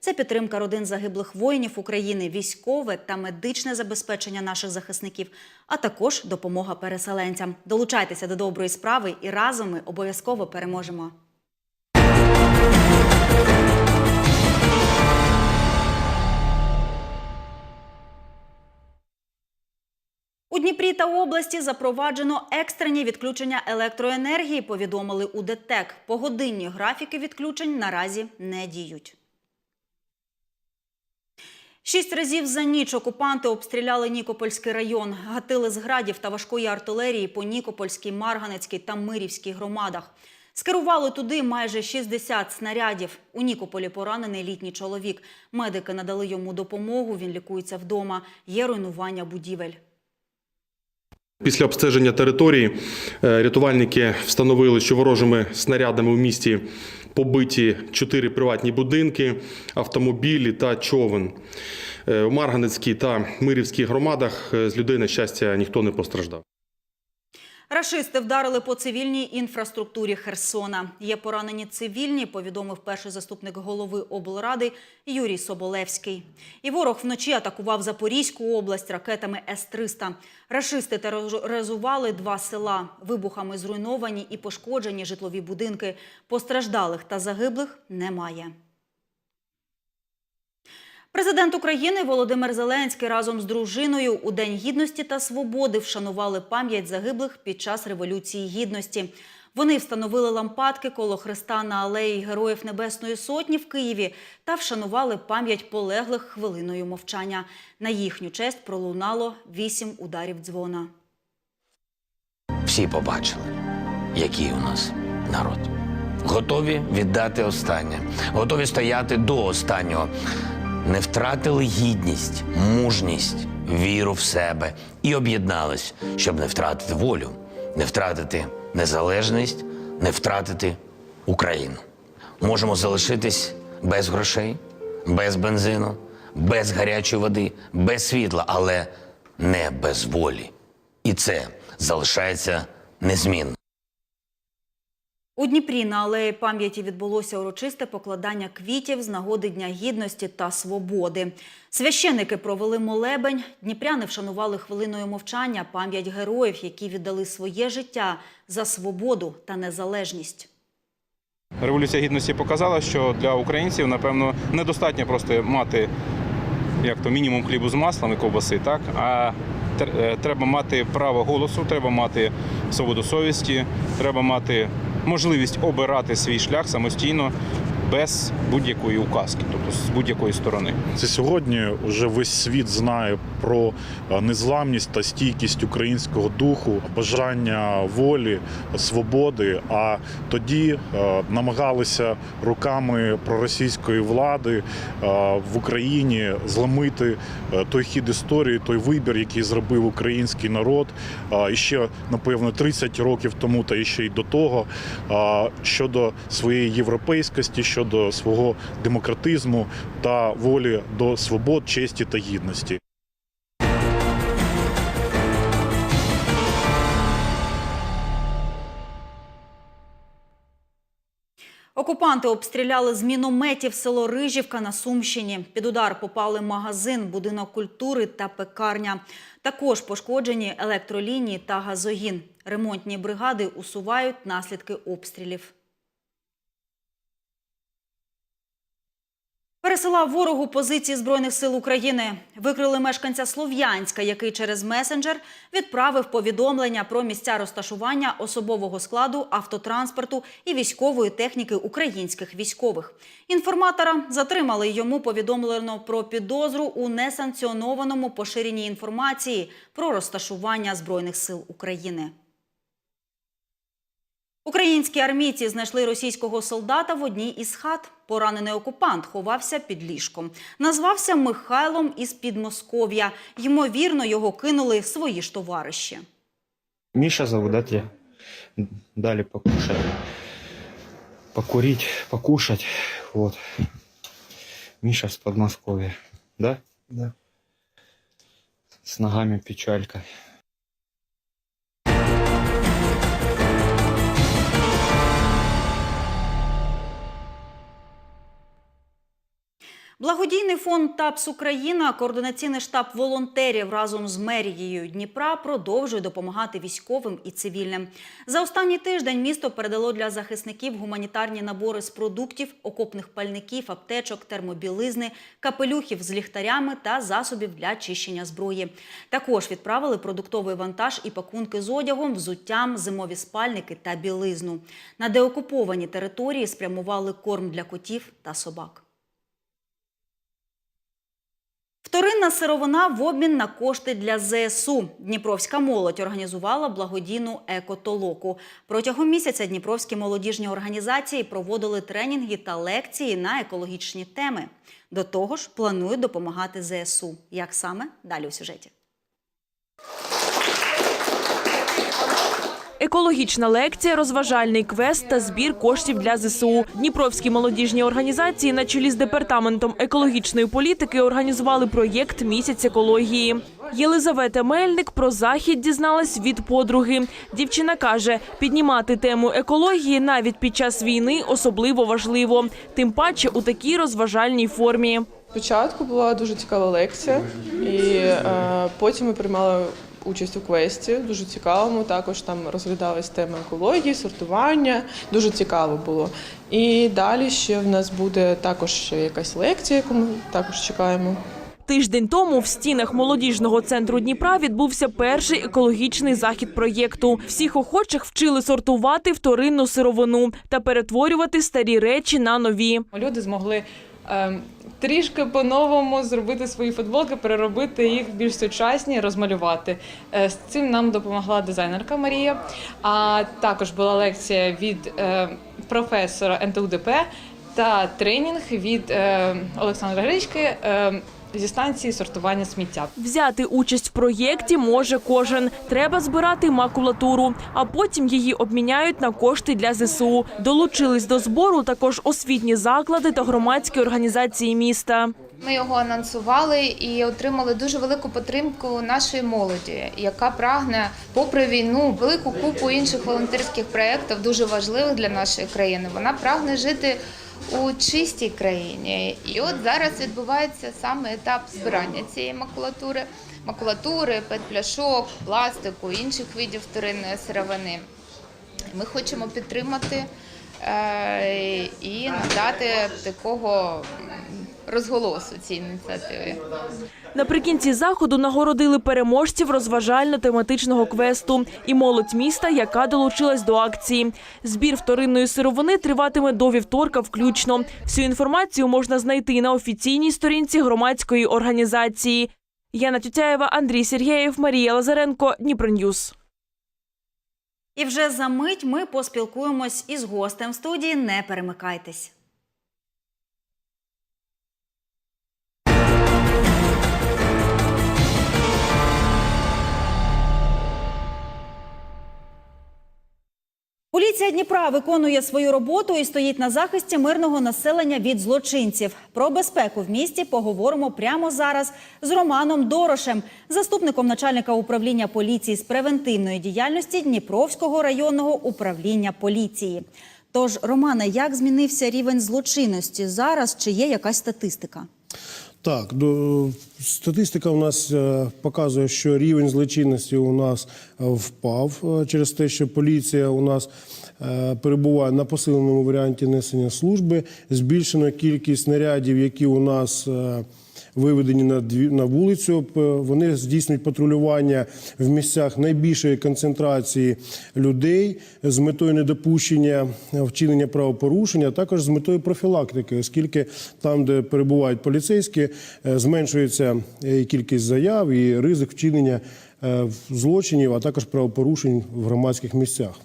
Це підтримка родин загиблих воїнів України, військове та медичне забезпечення наших захисників, а також допомога переселенцям. Долучайтеся до доброї справи і разом ми обов'язково переможемо. У Дніпрі та області запроваджено екстрені відключення електроенергії, повідомили у ДТЕК. Погодинні графіки відключень наразі не діють. Шість разів за ніч окупанти обстріляли Нікопольський район, гатили з градів та важкої артилерії по Нікопольській, Марганецькій та Мирівській громадах. Скерували туди майже 60 снарядів. У Нікополі поранений літній чоловік. Медики надали йому допомогу. Він лікується вдома. Є руйнування будівель. Після обстеження території е, рятувальники встановили, що ворожими снарядами в місті побиті чотири приватні будинки, автомобілі та човен. У Марганецькій та Мирівській громадах е, з людей, на щастя, ніхто не постраждав. Рашисти вдарили по цивільній інфраструктурі Херсона. Є поранені цивільні, повідомив перший заступник голови облради Юрій Соболевський. І ворог вночі атакував Запорізьку область ракетами С-300. Рашисти тероризували два села. Вибухами зруйновані і пошкоджені житлові будинки. Постраждалих та загиблих немає. Президент України Володимир Зеленський разом з дружиною у День гідності та свободи вшанували пам'ять загиблих під час Революції Гідності. Вони встановили лампадки коло Христа на алеї Героїв Небесної Сотні в Києві та вшанували пам'ять полеглих хвилиною мовчання. На їхню честь пролунало вісім ударів дзвона. Всі побачили, який у нас народ. Готові віддати останнє, готові стояти до останнього. Не втратили гідність, мужність, віру в себе і об'єднались, щоб не втратити волю, не втратити незалежність, не втратити Україну. Можемо залишитись без грошей, без бензину, без гарячої води, без світла, але не без волі. І це залишається незмінним. У Дніпрі на алеї пам'яті відбулося урочисте покладання квітів з нагоди Дня гідності та свободи. Священники провели молебень. Дніпряни вшанували хвилиною мовчання пам'ять героїв, які віддали своє життя за свободу та незалежність. Революція гідності показала, що для українців, напевно, недостатньо просто мати як то мінімум хлібу з маслом і ковбаси, так а е, треба мати право голосу, треба мати свободу совісті, треба мати можливість обирати свій шлях самостійно без будь-якої указки, тобто з будь-якої сторони. Це сьогодні вже весь світ знає про е, незламність та стійкість українського духу, бажання волі, свободи. А тоді е, намагалися руками проросійської влади е, в Україні зламити той хід історії, той вибір, який зробив український народ і ще напевно 30 років тому, та ще й до того, щодо своєї європейськості, щодо свого демократизму та волі до свобод, честі та гідності. Окупанти обстріляли з мінометів село Рижівка на Сумщині. Під удар попали магазин, будинок культури та пекарня. Також пошкоджені електролінії та газогін. Ремонтні бригади усувають наслідки обстрілів. Пересилав ворогу позиції Збройних сил України. Викрили мешканця Слов'янська, який через месенджер відправив повідомлення про місця розташування особового складу, автотранспорту і військової техніки українських військових. Інформатора затримали йому повідомлено про підозру у несанкціонованому поширенні інформації про розташування Збройних сил України. Українські армійці знайшли російського солдата в одній із хат. Поранений окупант ховався під ліжком. Назвався Михайлом із Підмосков'я. Ймовірно, його кинули свої ж товариші. Миша зовут, да, тебя? дали покушать, покурить, покушать. Вот. Миша с Подмосковья, да? Да. С ногами печалька. Благодійний фонд ТАПС Україна, координаційний штаб волонтерів разом з мерією Дніпра продовжує допомагати військовим і цивільним. За останній тиждень місто передало для захисників гуманітарні набори з продуктів, окопних пальників, аптечок, термобілизни, капелюхів з ліхтарями та засобів для чищення зброї. Також відправили продуктовий вантаж і пакунки з одягом, взуттям, зимові спальники та білизну. На деокуповані території спрямували корм для котів та собак. Вторинна сировина в обмін на кошти для ЗСУ. Дніпровська молодь організувала благодійну екотолоку. Протягом місяця дніпровські молодіжні організації проводили тренінги та лекції на екологічні теми. До того ж, планують допомагати ЗСУ. Як саме далі у сюжеті? Екологічна лекція, розважальний квест та збір коштів для ЗСУ. Дніпровські молодіжні організації на чолі з департаментом екологічної політики організували проєкт Місяць екології. Єлизавета Мельник про захід дізналась від подруги. Дівчина каже, піднімати тему екології навіть під час війни особливо важливо, тим паче у такій розважальній формі. Спочатку була дуже цікава лекція, і е, потім ми приймали участь у квесті, дуже цікавому. Також там розглядалась тема екології, сортування. Дуже цікаво було. І далі ще в нас буде також ще якась лекція, яку ми також чекаємо. Тиждень тому в стінах молодіжного центру Дніпра відбувся перший екологічний захід проєкту. Всіх охочих вчили сортувати вторинну сировину та перетворювати старі речі на нові. Люди змогли трішки по-новому зробити свої футболки, переробити їх більш сучасні, розмалювати. Е, з цим нам допомогла дизайнерка Марія. А також була лекція від е, професора НТУДП та тренінг від е, Олександра Гречки е, зі станції сортування сміття. Взяти участь в проєкті може кожен. Треба збирати макулатуру, а потім її обміняють на кошти для ЗСУ. Долучились до збору також освітні заклади та громадські організації міста. Ми його анонсували і отримали дуже велику підтримку нашої молоді, яка прагне, попри війну, велику купу інших волонтерських проєктів, дуже важливих для нашої країни. Вона прагне жити у чистій країні. І от зараз відбувається саме етап збирання цієї макулатури, макулатури, петпляшок, пластику, інших видів вторинної сировини. Ми хочемо підтримати е, і надати такого розголосу цій ініціативі. Наприкінці заходу нагородили переможців розважально-тематичного квесту і молодь міста, яка долучилась до акції. Збір вторинної сировини триватиме до вівторка включно. Всю інформацію можна знайти на офіційній сторінці громадської організації. Яна Тютяєва, Андрій Сергєєв, Марія Лазаренко, Дніпроньюз. І вже за мить ми поспілкуємось із гостем студії. Не перемикайтесь. Поліція Дніпра виконує свою роботу і стоїть на захисті мирного населення від злочинців. Про безпеку в місті поговоримо прямо зараз з Романом Дорошем, заступником начальника управління поліції з превентивної діяльності Дніпровського районного управління поліції. Тож, Романе, як змінився рівень злочинності зараз? Чи є якась статистика? Так, до, статистика у нас е, показує, що рівень злочинності у нас е, впав е, через те, що поліція у нас перебуває на посиленому варіанті несення служби. Збільшена кількість нарядів, які у нас е, виведені на на вулицю. Вони здійснюють патрулювання в місцях найбільшої концентрації людей з метою недопущення вчинення правопорушення, а також з метою профілактики, оскільки там, де перебувають поліцейські, е, зменшується е, кількість заяв і ризик вчинення е, злочинів, а також правопорушень в громадських місцях.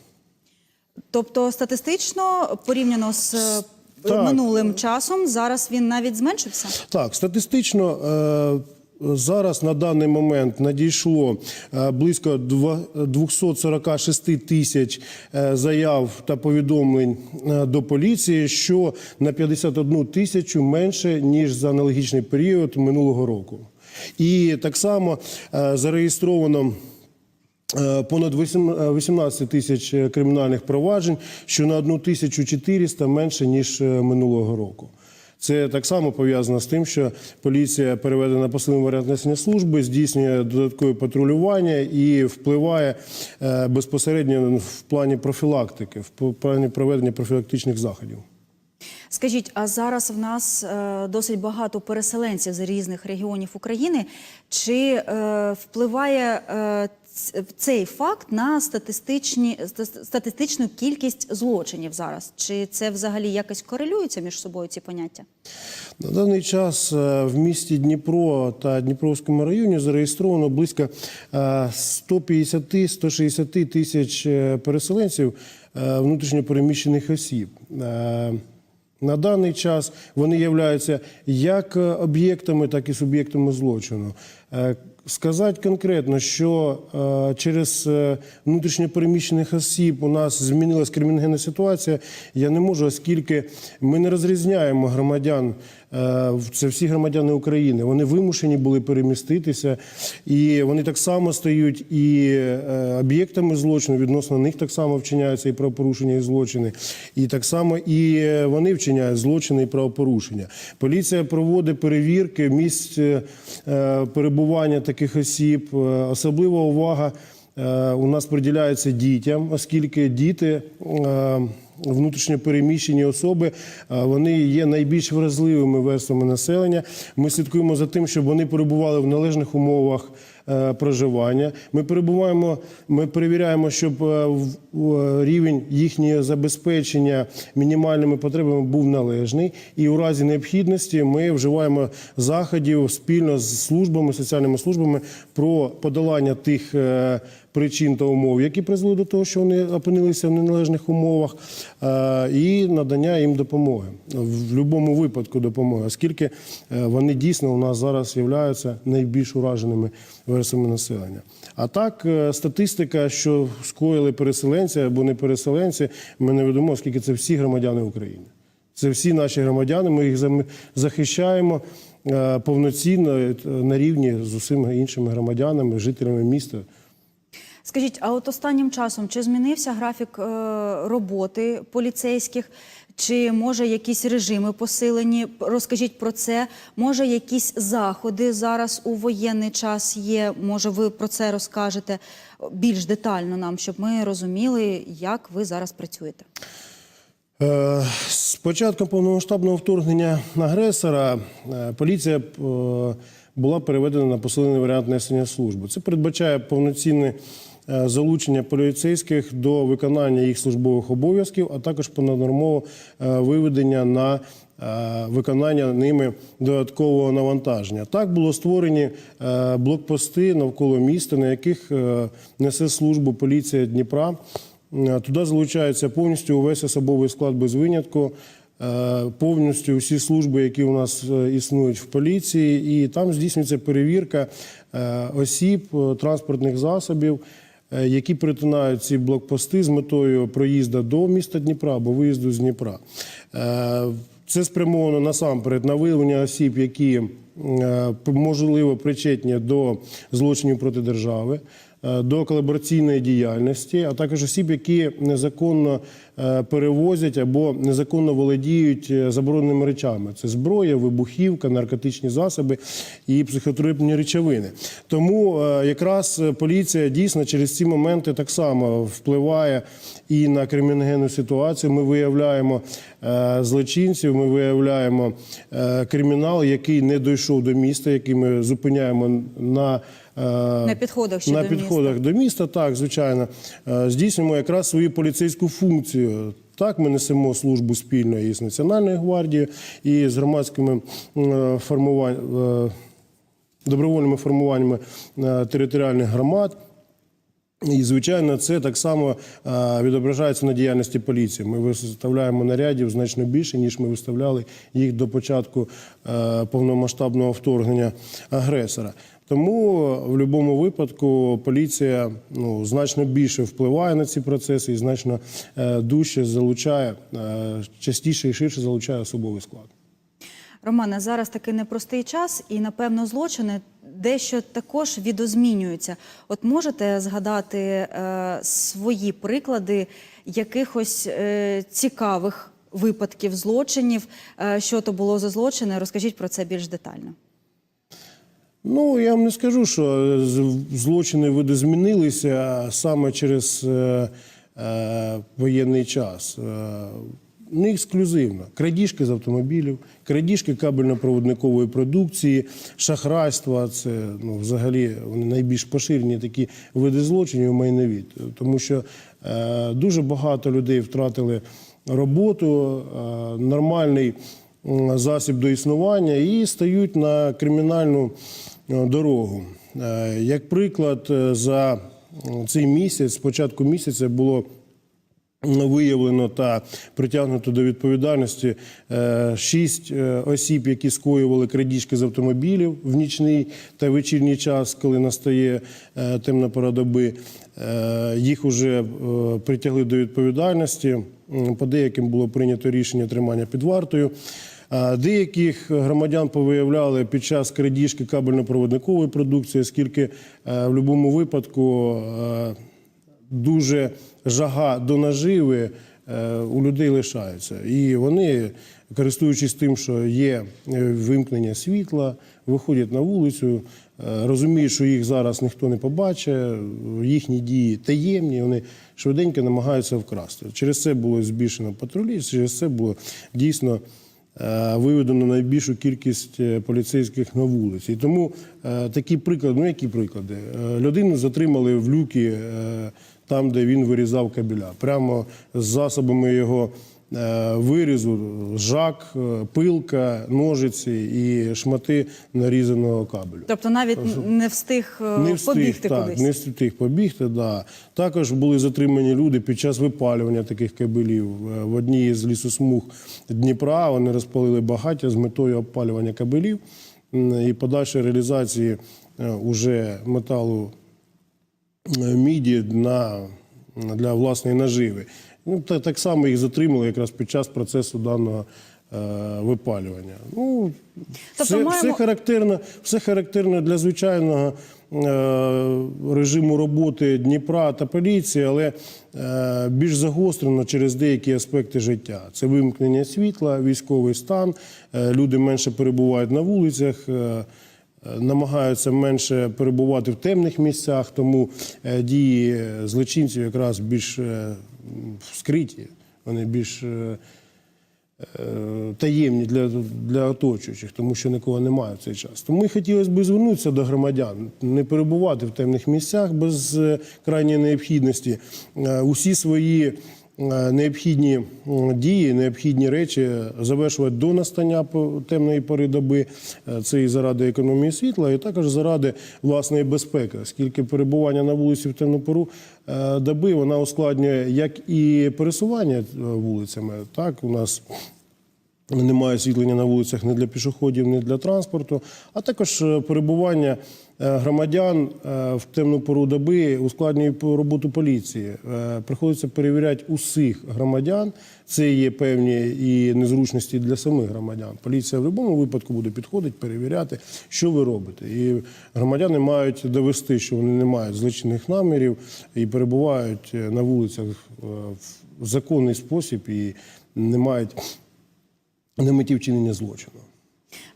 Тобто, статистично порівняно з е, Так. минулим часом, зараз він навіть зменшився. Так, статистично Зараз на даний момент надійшло е, близько 246 тисяч е, заяв та повідомлень е, до поліції, що на 51 тисячу менше ніж за аналогічний період минулого року. І так само е, зареєстровано. Е, Понад вісім- е, 18 тисяч е, кримінальних проваджень, що на 1400 менше ніж минулого року. Це так само пов'язано з тим, що поліція переведена на посилений варіант несення служби, здійснює додаткове патрулювання і впливає безпосередньо в плані профілактики, в плані проведення профілактичних заходів. Скажіть, а зараз в нас досить багато переселенців з різних регіонів України. Чи впливає цей факт на статистичні статистичну кількість злочинів зараз? Чи це взагалі якось корелюється між собою ці поняття? На даний час е, в місті Дніпро та Дніпровському районі зареєстровано близько е, 150-160 тисяч е, переселенців е, внутрішньопереміщених осіб. Е, На даний час вони являються як е, об'єктами, так і суб'єктами злочину. Сказати конкретно, що е, через е, внутрішньопереміщених осіб у нас змінилась криміногенна ситуація, я не можу, оскільки ми не розрізняємо громадян. Е, Це всі громадяни України. Вони вимушені були переміститися, і вони так само стають і е, об'єктами злочину. Відносно них так само вчиняються і правопорушення, і злочини. І так само і е, вони вчиняють злочини і правопорушення. Поліція проводить перевірки місць перебування таких осіб. Особлива увага у нас приділяється дітям, оскільки діти. Е, Внутрішньо переміщені особи е, вони є найбільш вразливими верствами населення. Ми слідкуємо за тим, щоб вони перебували в належних умовах е, проживання. Ми перебуваємо, ми перевіряємо, щоб е, рівень їхнього забезпечення мінімальними потребами був належний. І у разі необхідності ми вживаємо заходів спільно з службами, соціальними службами про подолання тих. Причин та умов, які призвели до того, що вони опинилися в неналежних умовах, е, і надання їм допомоги в будь-якому випадку допомоги, оскільки е, вони дійсно у нас зараз являються найбільш ураженими верствами населення. А так, е, статистика, що скоїли переселенці або не переселенці, ми не відомо, оскільки це всі громадяни України. Це всі наші громадяни. Ми їх захищаємо повноцінно на рівні з усіма іншими громадянами, жителями міста. Скажіть, а от останнім часом чи змінився графік е, роботи поліцейських? Чи може якісь режими посилені? Розкажіть про це. Може, якісь заходи зараз у воєнний час є? Може, ви про це розкажете більш детально нам, щоб ми розуміли, як ви зараз працюєте? Е, З початком повномасштабного вторгнення агресора е, поліція була переведена на посилений варіант несення служби. Це передбачає повноцінне залучення поліцейських до виконання їх службових обов'язків, а також понаднормове е, виведення на е, виконання ними додаткового навантаження. Так було створені е, блокпости навколо міста, на яких е, несе службу поліція Дніпра. Е, Туди залучається повністю увесь особовий склад без винятку, е, повністю всі служби, які у нас е, існують в поліції, і там здійснюється перевірка е, осіб, е, транспортних засобів, е, які перетинають ці блокпости з метою проїзду до міста Дніпра або виїзду з Дніпра. Е, Це спрямовано насамперед на виявлення осіб, які е, можливо причетні до злочинів проти держави. Е, До колабораційної діяльності, а також осіб, які незаконно е, перевозять або незаконно володіють е, забороненими речами. Це зброя, вибухівка, наркотичні засоби і психотропні речовини. Тому якраз поліція дійсно через ці моменти так само впливає і на криміногенну ситуацію. Ми виявляємо злочинців, ми виявляємо кримінал, який не дійшов до міста, який ми зупиняємо на На підходах на до підходах до міста. Так, звичайно, Е, здійснюємо якраз свою поліцейську функцію. Так, ми несемо службу спільно і з Національною гвардією, і з громадськими е, е, добровольними формуваннями е, територіальних громад. І, звичайно, це так само е, відображається на діяльності поліції. Ми виставляємо нарядів значно більше, ніж ми виставляли їх до початку е, повномасштабного вторгнення агресора. Тому в будь-якому випадку поліція ну, значно більше впливає на ці процеси і значно е, дужче залучає, е, частіше і ширше залучає особовий склад. Романе, зараз такий непростий час, і напевно злочини дещо також відозмінюються. От можете згадати е, свої приклади якихось е, цікавих випадків злочинів? Е, що то було за злочини? Розкажіть про це більш детально. Ну, я вам не скажу, що злочини види змінилися саме через е, е, воєнний час. Е, не ексклюзивно. Крадіжки з автомобілів, крадіжки кабельно-проводникової продукції, шахрайства це ну, взагалі вони найбільш поширені такі види злочинів майнові. Тому що е, дуже багато людей втратили роботу, е, нормальний засіб до існування і стають на кримінальну е, дорогу. Е, Як приклад, е, за цей місяць, з початку місяця було виявлено та притягнуто до відповідальності шість осіб, які скоювали крадіжки з автомобілів в нічний та вечірній час, коли настає темна пора доби. Їх вже притягли до відповідальності. По деяким було прийнято рішення тримання під вартою. Деяких громадян повиявляли під час крадіжки кабельно-проводникової продукції, оскільки е, в будь-якому випадку е, дуже жага до наживи е, у людей лишається. І вони, користуючись тим, що є вимкнення світла, виходять на вулицю, розуміють, що їх зараз ніхто не побачить, їхні дії таємні, вони швиденько намагаються вкрасти. Через це було збільшено патрулі, через це було дійсно. Е, Виведено найбільшу кількість е, поліцейських на вулиці. І тому е, такі приклади, ну які приклади? Людину затримали в люкі там, де він вирізав кабеля. Прямо з засобами його вирізу, жак, е, пилка, ножиці і шмати нарізаного кабелю. Тобто навіть не встиг, е, Не встиг, побігти так, кудись. не встиг побігти, да. Також були затримані люди під час випалювання таких кабелів. Е, В одній з лісосмуг Дніпра вони розпалили багаття з метою обпалювання кабелів і подальшої реалізації е, уже металу е, міді на, для власної наживи. Ну, та, так само їх затримали якраз під час процесу даного е, випалювання. Ну, Тобто все, маємо- все, характерно, все характерно для звичайного е, режиму роботи Дніпра та поліції, але е, більш загострено через деякі аспекти життя. Це вимкнення світла, військовий стан, е, люди менше перебувають на вулицях. е, намагаються менше перебувати в темних місцях, тому дії злочинців якраз більш е, м, скриті, вони більш е, е, таємні для, для оточуючих, тому що нікого немає в цей час. Тому і хотілося б звернутися до громадян, не перебувати в темних місцях без е, крайньої необхідності. Е, Усі свої необхідні дії, необхідні речі завершувати до настання темної пори доби. Е, Це і заради економії світла, і також заради власної безпеки, оскільки перебування на вулиці в темну пору е, доби вона ускладнює як і пересування е, вулицями, так у нас. Немає освітлення на вулицях не для пішоходів, не для транспорту, а також е, перебування е, громадян е, в темну пору доби ускладнює роботу поліції. Е, Приходиться перевіряти усіх громадян. Це є певні і незручності для самих громадян. Поліція в будь-якому випадку буде підходити, перевіряти, що ви робите. І громадяни мають довести, що вони не мають злочинних намірів і перебувають е, на вулицях е, в законний спосіб і не мають на меті вчинення злочину.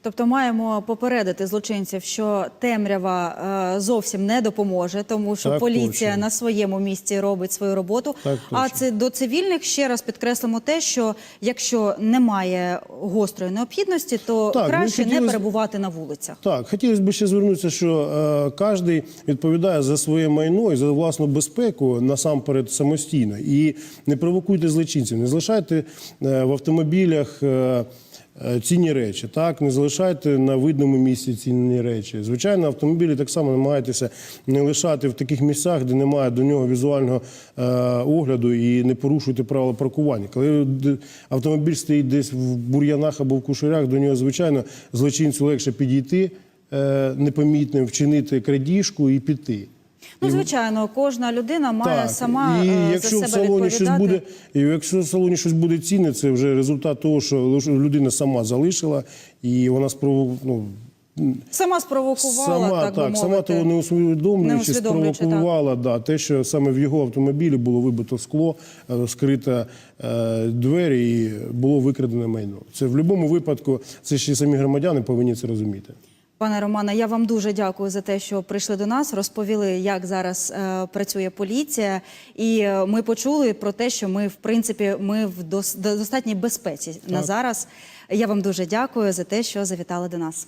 Тобто маємо попередити злочинців, що темрява е, зовсім не допоможе, тому що Так, поліція точно. на своєму місці робить свою роботу. Так, а це до цивільних ще раз підкреслимо те, що якщо немає гострої необхідності, то Так, краще не перебувати на вулицях. Так, хотілося б ще звернутися, що е, кожен відповідає за своє майно і за власну безпеку насамперед самостійно. І не провокуйте злочинців, не залишайте е, в автомобілях. Е, цінні речі. Так, не залишайте на видному місці цінні речі. Звичайно, автомобілі так само намагайтеся не лишати в таких місцях, де немає до нього візуального е, огляду і не порушуйте правила паркування. Коли автомобіль стоїть десь в бур'янах або в кушарях, до нього, звичайно, злочинцю легше підійти е, непомітним, вчинити крадіжку і піти. Ну, звичайно, кожна людина має сама і е, якщо за в себе салоні щось буде, і якщо в салоні щось буде цінне, це вже результат того, що людина сама залишила, і вона спрову, ну, Сама спровокувала, сама так, би так, сама мовити. того не усвідомлюючи, спровокувала да, те, що саме в його автомобілі було вибито скло, е, скрито е, двері і було викрадене майно. Це в будь-якому випадку, це ще самі громадяни повинні це розуміти. Пане Романе, я вам дуже дякую за те, що прийшли до нас, розповіли, як зараз е, працює поліція, і е, ми почули про те, що ми, в принципі, ми в дос, до- достатній безпеці на зараз. Я вам дуже дякую за те, що завітали до нас.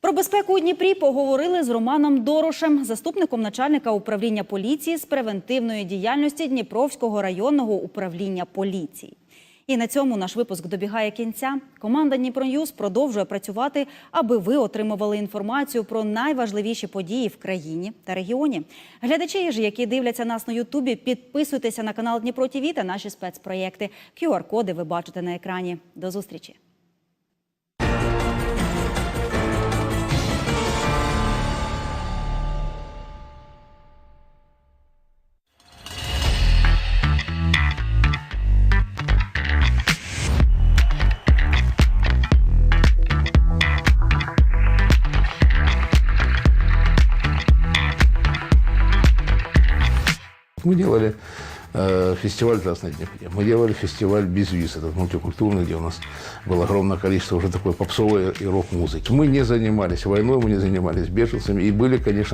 Про безпеку у Дніпрі поговорили з Романом Дорошем, заступником начальника управління поліції з превентивної діяльності Дніпровського районного управління поліції. І на цьому наш випуск добігає кінця. Команда Дніпроньюз продовжує працювати, аби ви отримували інформацію про найважливіші події в країні та регіоні. Глядачі ж, які дивляться нас на Ютубі, підписуйтеся на канал Дніпро ТІВІ та наші спецпроєкти. QR-коди ви бачите на екрані. До зустрічі. делали э, фестиваль «Красной Днепре». Мы делали фестиваль «Без виз», этот мультикультурный, где у нас было огромное количество уже такой попсовой и рок-музыки. Мы не занимались войной, мы не занимались беженцами. И были, конечно,